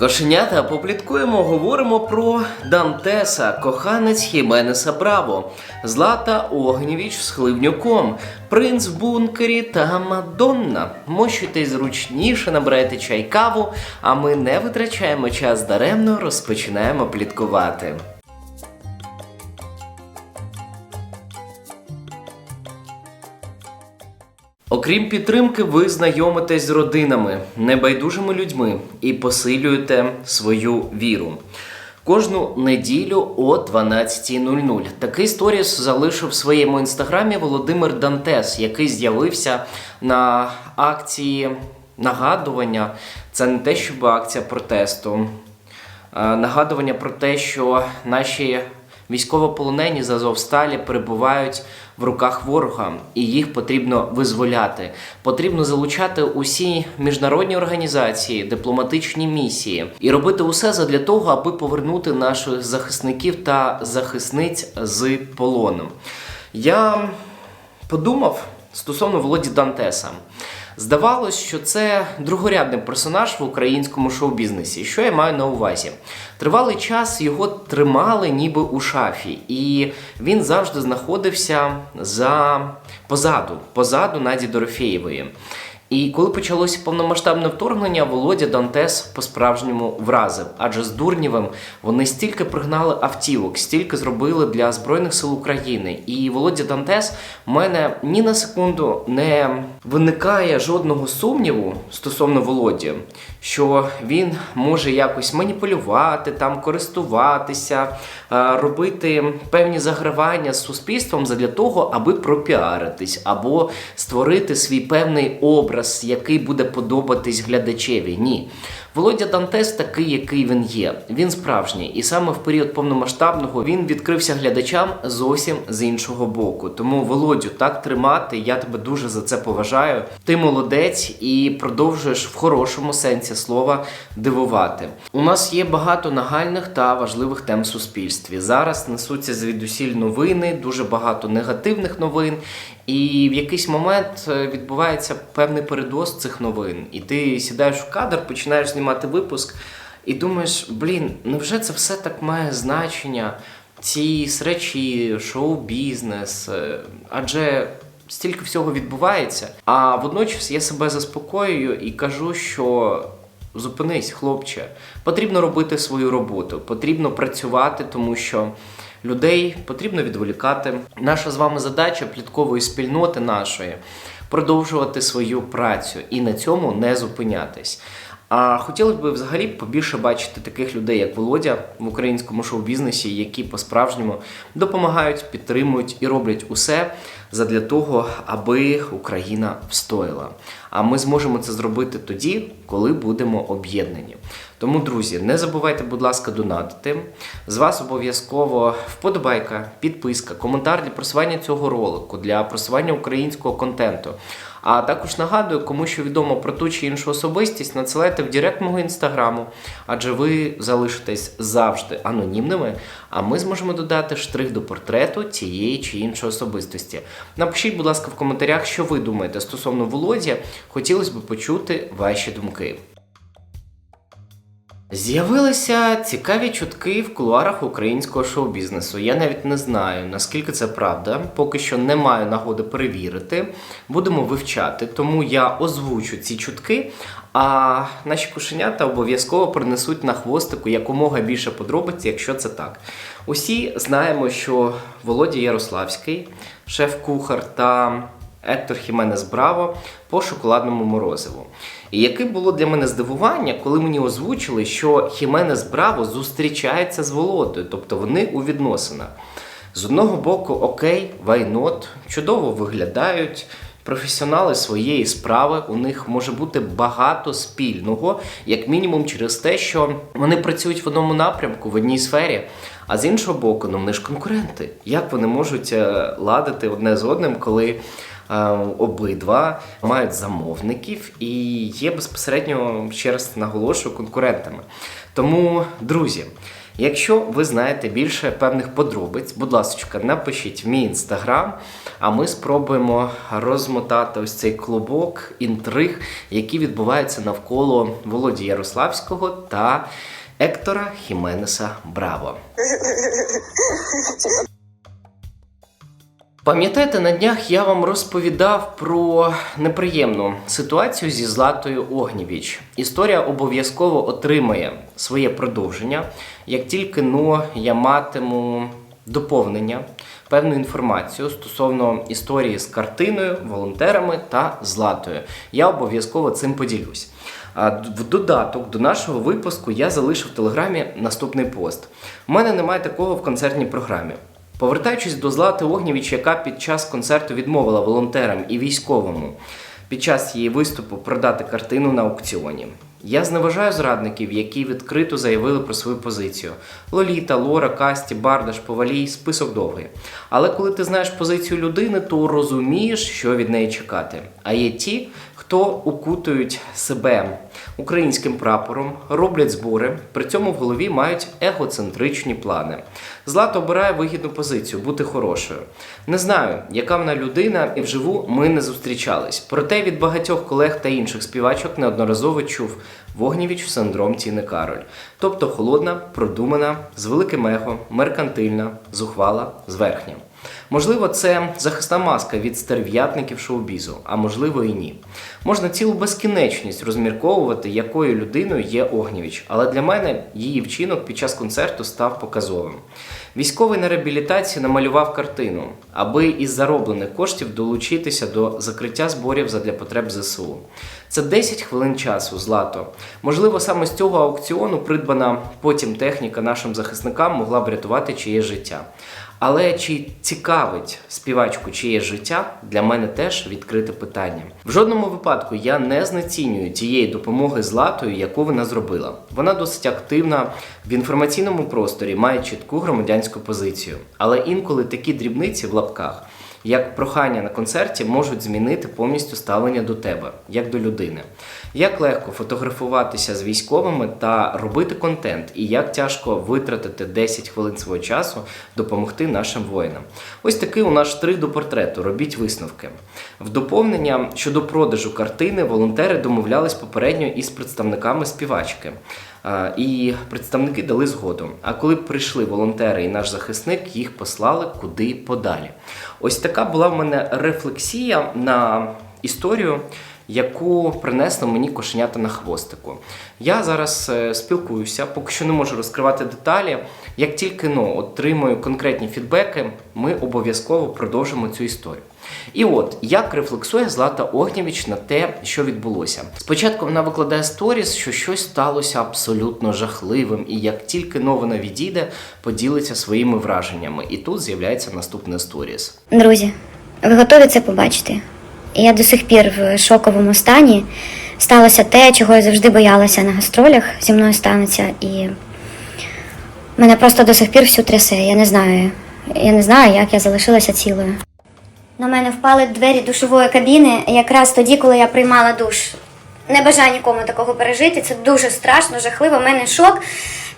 Кошенята попліткуємо, говоримо про Дантеса, коханець Хіменеса Браво, Злата Огнєвіч з Хливнюком, Принц в бункері та Мадонна. Мощуйтесь зручніше, набирайте чай каву, а ми не витрачаємо час даремно, розпочинаємо пліткувати. Окрім підтримки, ви знайомитесь з родинами, небайдужими людьми і посилюєте свою віру. Кожну неділю о 12.00. Такий сторіс залишив в своєму інстаграмі Володимир Дантес, який з'явився на акції нагадування. Це не те, щоб акція протесту. Е, Нагадування про те, що наші військовополонені з Азовсталі перебувають в руках ворога, і їх потрібно визволяти. Потрібно залучати усі міжнародні організації, дипломатичні місії і робити усе задля того, аби повернути наших захисників та захисниць з полону. Я подумав стосовно Володі Дантеса. Здавалось, що це другорядний персонаж в українському шоу-бізнесі. Що я маю на увазі? Тривалий час його тримали ніби у шафі, і він завжди знаходився за позаду, позаду Наді Дорофєєвої. І коли почалося повномасштабне вторгнення, Володя Дантес по-справжньому вразив. Адже з Дурнєвим вони стільки пригнали автівок, стільки зробили для Збройних сил України. І Володя Дантес в мене ні на секунду не виникає жодного сумніву стосовно Володі, що він може якось маніпулювати, там користуватися, е, робити певні загравання з суспільством задля того, аби пропіаритись або створити свій певний образ, який буде подобатись глядачеві. Ні. Володя Дантес такий, який він є. Він справжній, і саме в період повномасштабного він відкрився глядачам зовсім з іншого боку. Тому Володю, так тримати. Я тебе дуже за це поважаю. Ти молодець і продовжуєш в хорошому сенсі слова дивувати. У нас є багато нагальних та важливих тем в суспільстві. Зараз несуться звідусіль новини, дуже багато негативних новин. І в якийсь момент е, відбувається певний передоз цих новин. І ти сідаєш в кадр, починаєш знімати випуск, і думаєш, блін, невже це все так має значення? Ці речі, шоу-бізнес, е, адже стільки всього відбувається. А водночас я себе заспокоюю і кажу, що зупинись, хлопче, потрібно робити свою роботу, потрібно працювати, тому що. Людей потрібно відволікати. Наша з вами задача пліткової спільноти нашої продовжувати свою працю і на цьому не зупинятись. А хотілося б взагалі побільше бачити таких людей, як Володя в українському шоу-бізнесі, які по-справжньому допомагають, підтримують і роблять усе задля того, аби Україна встояла. А ми зможемо це зробити тоді, коли будемо об'єднані. Тому, друзі, не забувайте, будь ласка, донатити. З вас обов'язково вподобайка, підписка, коментар для просування цього ролику, для просування українського контенту. А також нагадую, кому що відомо про ту чи іншу особистість, надсилайте в директ мого інстаграму, адже ви залишитесь завжди анонімними, а ми зможемо додати штрих до портрету цієї чи іншої особистості. Напишіть, будь ласка, в коментарях, що ви думаєте стосовно Володі. Хотілося б почути ваші думки. З'явилися цікаві чутки в кулуарах українського шоу-бізнесу. Я навіть не знаю, наскільки це правда. Поки що не маю нагоди перевірити. Будемо вивчати, тому я озвучу ці чутки. А наші кошенята обов'язково принесуть на хвостику якомога більше подробиць, якщо це так. Усі знаємо, що Володя Ярославський, шеф-кухар та Ектор Хіменес Браво по шоколадному морозиву. І яке було для мене здивування, коли мені озвучили, що Хіменес Браво зустрічається з Володою, тобто вони у відносинах. З одного боку, окей, вайнот, чудово виглядають. Професіонали своєї справи, у них може бути багато спільного, як мінімум, через те, що вони працюють в одному напрямку, в одній сфері. А з іншого боку, ну вони ж конкуренти. Як вони можуть е, ладити одне з одним, коли обидва мають замовників і є безпосередньо, ще раз наголошую, конкурентами. Тому, друзі. Якщо ви знаєте більше певних подробиць, будь ласка, напишіть в мій інстаграм, а ми спробуємо розмотати ось цей клубок інтриг, які відбуваються навколо Володі Ярославського та Ектора Хіменеса Браво. Пам'ятаєте, на днях я вам розповідав про неприємну ситуацію зі Златою Огнєвіч. Історія обов'язково отримає своє продовження, як тільки но я матиму доповнення, певну інформацію стосовно історії з картиною, волонтерами та златою. Я обов'язково цим поділюсь. А в додаток до нашого випуску я залишив в телеграмі наступний пост. У мене немає такого в концертній програмі. Повертаючись до Злати Огнєвіч, яка під час концерту відмовила волонтерам і військовому під час її виступу продати картину на аукціоні. Я зневажаю зрадників, які відкрито заявили про свою позицію. Лоліта, Лора, Касті, Бардаш, Повалій, список довгий. Але коли ти знаєш позицію людини, то розумієш, що від неї чекати. А є ті, хто укутують себе українським прапором, роблять збори, при цьому в голові мають егоцентричні плани. Злата обирає вигідну позицію, бути хорошою. Не знаю, яка вона людина, і вживу ми не зустрічались. Проте від багатьох колег та інших співачок неодноразово чув Вогнєвіч синдром Тіни Кароль. Тобто холодна, продумана, з великим его, меркантильна, зухвала, зверхня. Можливо, це захисна маска від стерв'ятників шоу-бізу, а можливо і ні. Можна цілу безкінечність розмірковувати, якою людиною є Огнєвіч, але для мене її вчинок під час концерту став показовим. Військовий на реабілітації намалював картину, аби із зароблених коштів долучитися до закриття зборів задля потреб ЗСУ. Це 10 хвилин часу, злато. Можливо, саме з цього аукціону придбана потім техніка нашим захисникам могла б рятувати чиє життя. Але чи цікавить співачку чиє життя для мене теж відкрите питання. В жодному випадку я не знецінюю тієї допомоги златою, яку вона зробила. Вона досить активна в інформаційному просторі, має чітку громадянську позицію. Але інколи такі дрібниці в лапках. Як прохання на концерті можуть змінити повністю ставлення до тебе, як до людини. Як легко фотографуватися з військовими та робити контент, і як тяжко витратити 10 хвилин свого часу допомогти нашим воїнам. Ось такий у нас штрих до портрету. Робіть висновки. В доповнення щодо продажу картини волонтери домовлялись попередньо із представниками співачки. І представники дали згоду. А коли прийшли волонтери і наш захисник, їх послали куди подалі. Ось така була в мене рефлексія на історію, яку принесло мені кошенята на хвостику. Я зараз е, спілкуюся, поки що не можу розкривати деталі. Як тільки ну, отримую конкретні фідбеки, ми обов'язково продовжимо цю історію. І от як рефлексує Злата Огнєвіч на те, що відбулося. Спочатку вона викладає сторіс, що щось сталося абсолютно жахливим, і як тільки новина відійде, поділиться своїми враженнями. І тут з'являється наступний сторіс. Друзі, ви готові це побачити? Я до сих пір в шоковому стані. Сталося те, чого я завжди боялася на гастролях. Зі мною станеться, і мене просто до сих пір всю трясе. Я не знаю. Я не знаю, як я залишилася цілою. На мене впали двері душової кабіни якраз тоді, коли я приймала душ. Не бажаю нікому такого пережити. Це дуже страшно, жахливо. У мене шок.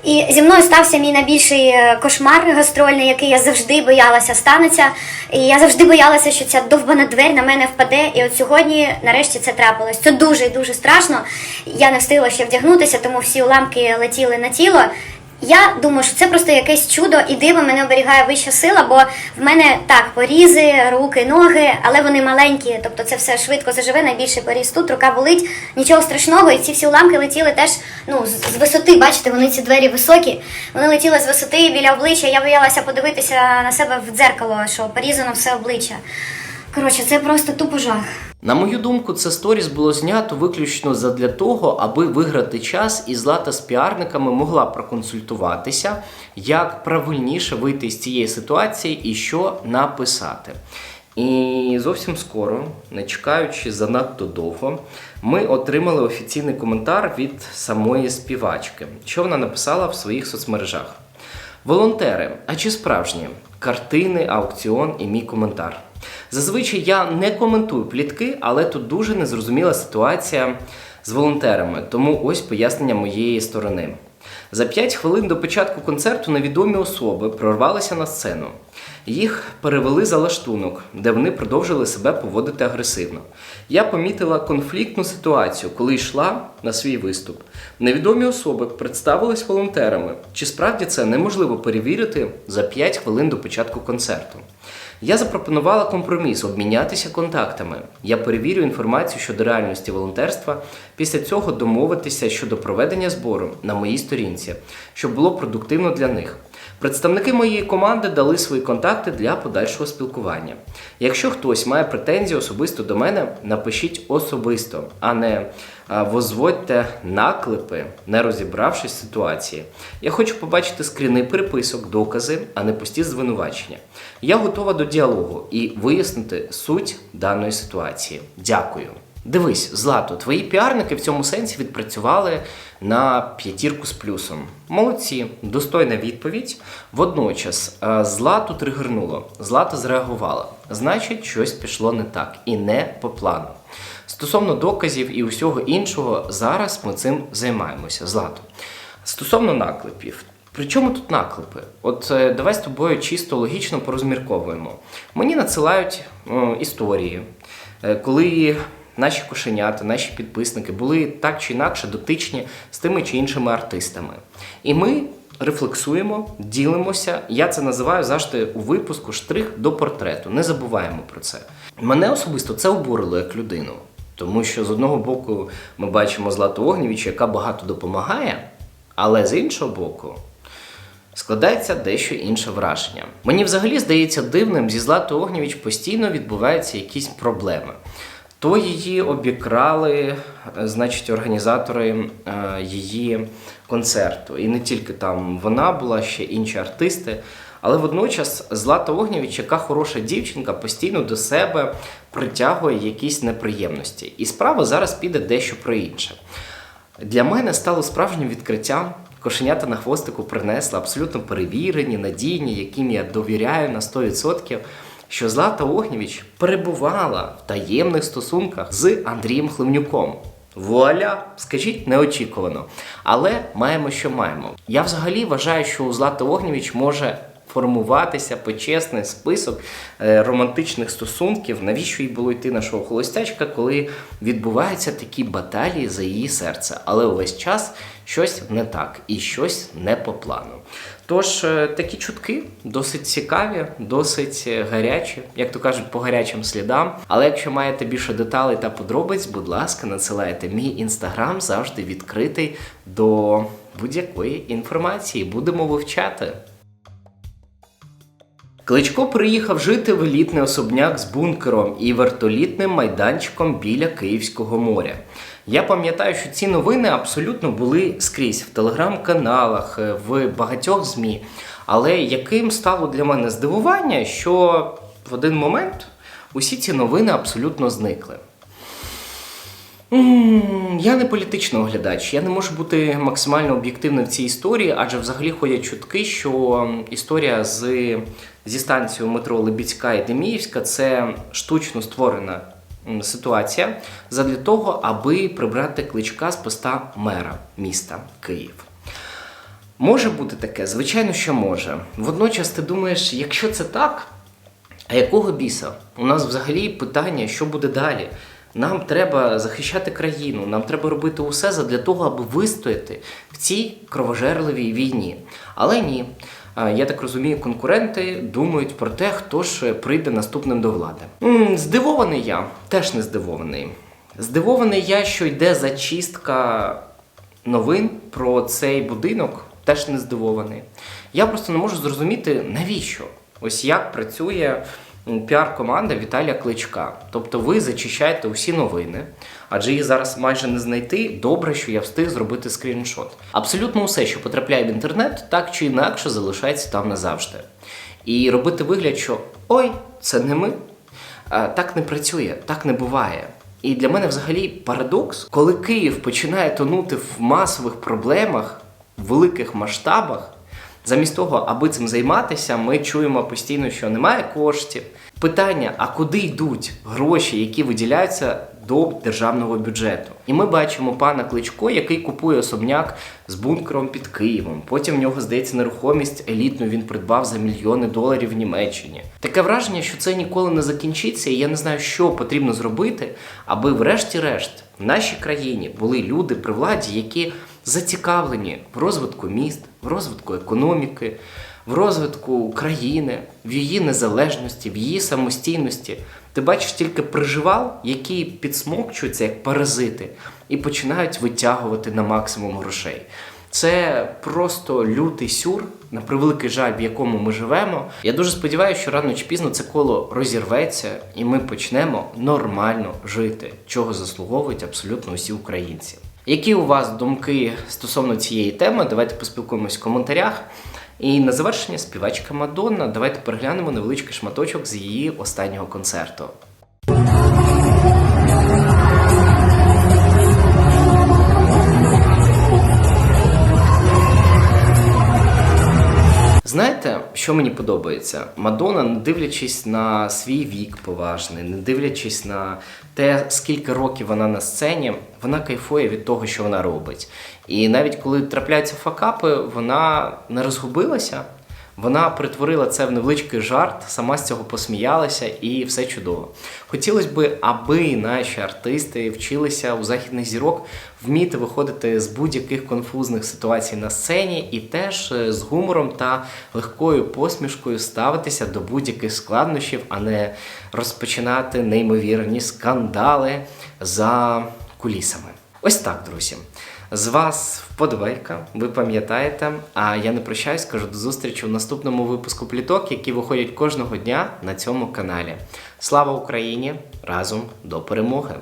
І зі мною стався мій найбільший е, кошмар гастрольний, який я завжди боялася станеться. І я завжди боялася, що ця довбана дверь на мене впаде. І от сьогодні, нарешті, це трапилось. Це дуже і дуже страшно. Я не встигла ще вдягнутися, тому всі уламки летіли на тіло. Я думаю, що це просто якесь чудо і диво мене оберігає вища сила, бо в мене так порізи, руки, ноги, але вони маленькі, тобто це все швидко заживе. Найбільший поріз тут, рука болить, нічого страшного. І ці всі уламки летіли теж ну з висоти. Бачите, вони ці двері високі. Вони летіли з висоти біля обличчя. Я боялася подивитися на себе в дзеркало, що порізано все обличчя. Коротше, це просто тупо жах. На мою думку, це сторіс було знято виключно задля того, аби виграти час, і Злата з піарниками могла проконсультуватися, як правильніше вийти з цієї ситуації і що написати. І зовсім скоро, не чекаючи занадто довго, ми отримали офіційний коментар від самої співачки, що вона написала в своїх соцмережах. Волонтери, а чи справжні? Картини, аукціон і мій коментар. Зазвичай я не коментую плітки, але тут дуже незрозуміла ситуація з волонтерами, тому ось пояснення моєї сторони. За 5 хвилин до початку концерту невідомі особи прорвалися на сцену. Їх перевели за лаштунок, де вони продовжили себе поводити агресивно. Я помітила конфліктну ситуацію, коли йшла на свій виступ. Невідомі особи представились волонтерами. Чи справді це неможливо перевірити за 5 хвилин до початку концерту? Я запропонувала компроміс обмінятися контактами. Я перевірю інформацію щодо реальності волонтерства. Після цього домовитися щодо проведення збору на моїй сторінці, щоб було продуктивно для них. Представники моєї команди дали свої контакти для подальшого спілкування. Якщо хтось має претензії особисто до мене, напишіть особисто, а не а, возводьте наклепи, не розібравшись ситуації. Я хочу побачити скріни переписок, докази, а не пусті звинувачення. Я готова до діалогу і вияснити суть даної ситуації. Дякую. Дивись, Злато, твої піарники в цьому сенсі відпрацювали на п'ятірку з плюсом. Молодці, достойна відповідь. Водночас е, Злату тригернуло, Злата зреагувала. Значить, щось пішло не так і не по плану. Стосовно доказів і усього іншого, зараз ми цим займаємося. Злато. Стосовно наклепів. При чому тут наклепи? От е, давай з тобою чисто логічно порозмірковуємо. Мені надсилають е, історії, е, коли наші кошенята, наші підписники були так чи інакше дотичні з тими чи іншими артистами. І ми рефлексуємо, ділимося. Я це називаю завжди у випуску штрих до портрету. Не забуваємо про це. Мене особисто це обурило як людину. Тому що з одного боку ми бачимо Злату Огнєвіч, яка багато допомагає, але з іншого боку, складається дещо інше враження. Мені взагалі здається дивним, зі Златою Огнєвіч постійно відбуваються якісь проблеми. То її обікрали, е, значить, організатори е, її концерту. І не тільки там вона була, ще інші артисти. Але водночас Злата Огнєвіч, яка хороша дівчинка, постійно до себе притягує якісь неприємності. І справа зараз піде дещо про інше. Для мене стало справжнім відкриттям. Кошенята на хвостику принесла абсолютно перевірені, надійні, яким я довіряю на 100%, що Злата Огнєвіч перебувала в таємних стосунках з Андрієм Хливнюком. Вуаля, скажіть неочікувано. Але маємо, що маємо. Я взагалі вважаю, що у Злата Огнєвіч може формуватися почесний список е, романтичних стосунків. Навіщо їй було йти на шоу холостячка, коли відбуваються такі баталії за її серце, але увесь час щось не так і щось не по плану. Тож е, такі чутки досить цікаві, досить е, гарячі, як то кажуть, по гарячим слідам. Але якщо маєте більше деталей та подробиць, будь ласка, надсилайте. Мій інстаграм завжди відкритий до будь-якої інформації. Будемо вивчати. Кличко приїхав жити в елітний особняк з бункером і вертолітним майданчиком біля Київського моря. Я пам'ятаю, що ці новини абсолютно були скрізь в телеграм-каналах, е, в багатьох ЗМІ. Але яким стало для мене здивування, що в один момент усі ці новини абсолютно зникли. Я не політичний оглядач, я не можу бути максимально об'єктивним в цій історії, адже взагалі ходять чутки, що історія з, зі станцією метро Лебідська і Деміївська це штучно створена ситуація задля того, аби прибрати кличка з поста мера міста Київ. Може бути таке, звичайно, що може. Водночас ти думаєш, якщо це так, а якого біса? У нас взагалі питання, що буде далі. Нам треба захищати країну, нам треба робити усе задля того, аби вистояти в цій кровожерливій війні. Але ні. А, Я так розумію, конкуренти думають про те, хто ж прийде наступним до влади. Здивований я, теж не здивований. Здивований я, що йде зачистка новин про цей будинок, теж не здивований. Я просто не можу зрозуміти, навіщо. Ось як працює піар-команда Віталія Кличка. Тобто ви зачищаєте усі новини, адже їх зараз майже не знайти. Добре, що я встиг зробити скріншот. Абсолютно усе, що потрапляє в інтернет, так чи інакше залишається там назавжди. І робити вигляд, що ой, це не ми. Так не працює, так не буває. І для мене взагалі парадокс, коли Київ починає тонути в масових проблемах, в великих масштабах, замість того, аби цим займатися, ми чуємо постійно, що немає коштів. Питання: а куди йдуть гроші, які виділяються до державного бюджету. І ми бачимо пана Кличко, який купує особняк з бункером під Києвом. Потім в нього здається нерухомість елітну він придбав за мільйони доларів в Німеччині. Таке враження, що це ніколи не закінчиться, і я не знаю, що потрібно зробити, аби врешті-решт в нашій країні були люди при владі, які зацікавлені в розвитку міст, в розвитку економіки, в розвитку країни, в її незалежності, в її самостійності. Ти бачиш тільки приживал, які підсмокчуються як паразити і починають витягувати на максимум грошей. Це просто лютий сюр, на превеликий жаль, в якому ми живемо. Я дуже сподіваюся, що рано чи пізно це коло розірветься, і ми почнемо нормально жити, чого заслуговують абсолютно усі українці. Які у вас думки стосовно цієї теми? Давайте поспілкуємось в коментарях. І на завершення співачка Мадонна. Давайте переглянемо невеличкий шматочок з її останнього концерту. Знаєте, що мені подобається? Мадонна, не дивлячись на свій вік поважний, не дивлячись на те, скільки років вона на сцені, вона кайфує від того, що вона робить. І навіть коли трапляються факапи, вона не розгубилася. Вона притворила це в невеличкий жарт, сама з цього посміялася і все чудово. Хотілося б, аби наші артисти вчилися у західних зірок вміти виходити з будь-яких конфузних ситуацій на сцені і теж е, з гумором та легкою посмішкою ставитися до будь-яких складнощів, а не розпочинати неймовірні скандали за кулісами. Ось так, друзі. З вас вподобайка, ви пам'ятаєте. А я не прощаюсь, кажу до зустрічі у наступному випуску пліток, які виходять кожного дня на цьому каналі. Слава Україні! Разом до перемоги!